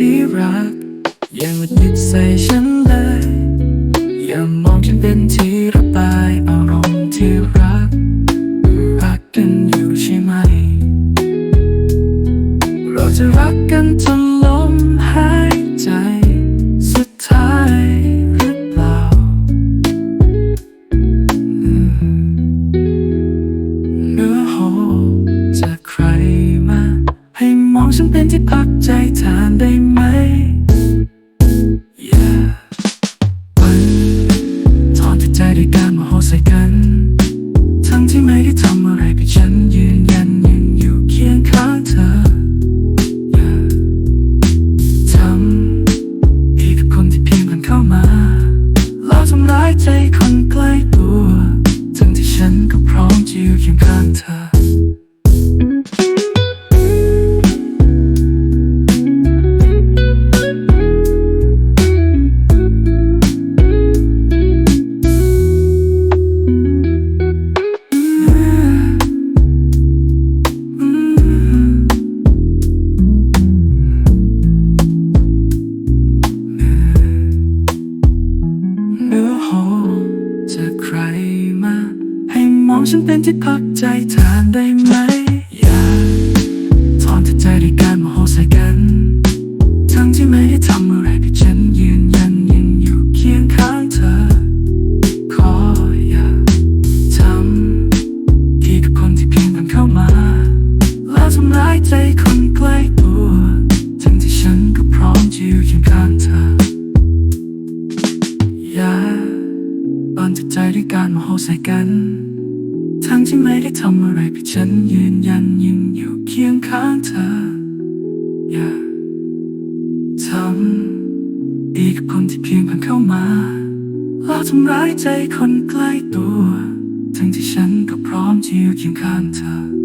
ที่รักย่ามานึกใส่ฉันเลย อย่ามองฉันเป็นที่ระบายอารมณ์ที่รัก รักกันอยู่ใช่ไหม เราจะรักกันจนลมหายใจสุดท้ายหรือเปล่า เนื้อหอจากใครมา ให้มองฉันเป็นที่พัก ใจคน จากใครมา ให้มองฉันเป็นที่พักใจแทนได้ไหม บันทึกใจด้วยการมาโหใส่กัน ทั้งที่ไม่ได้ทำอะไรผิดฉันยืนยันยังอยู่เคียงข้างเธอ อย่าทำอีกคนที่เพียงผ่านเข้ามาแล้วทำร้ายใจคนใกล้ตัว ทั้งที่ฉันก็พร้อมจะอยู่เคียงข้างเธอ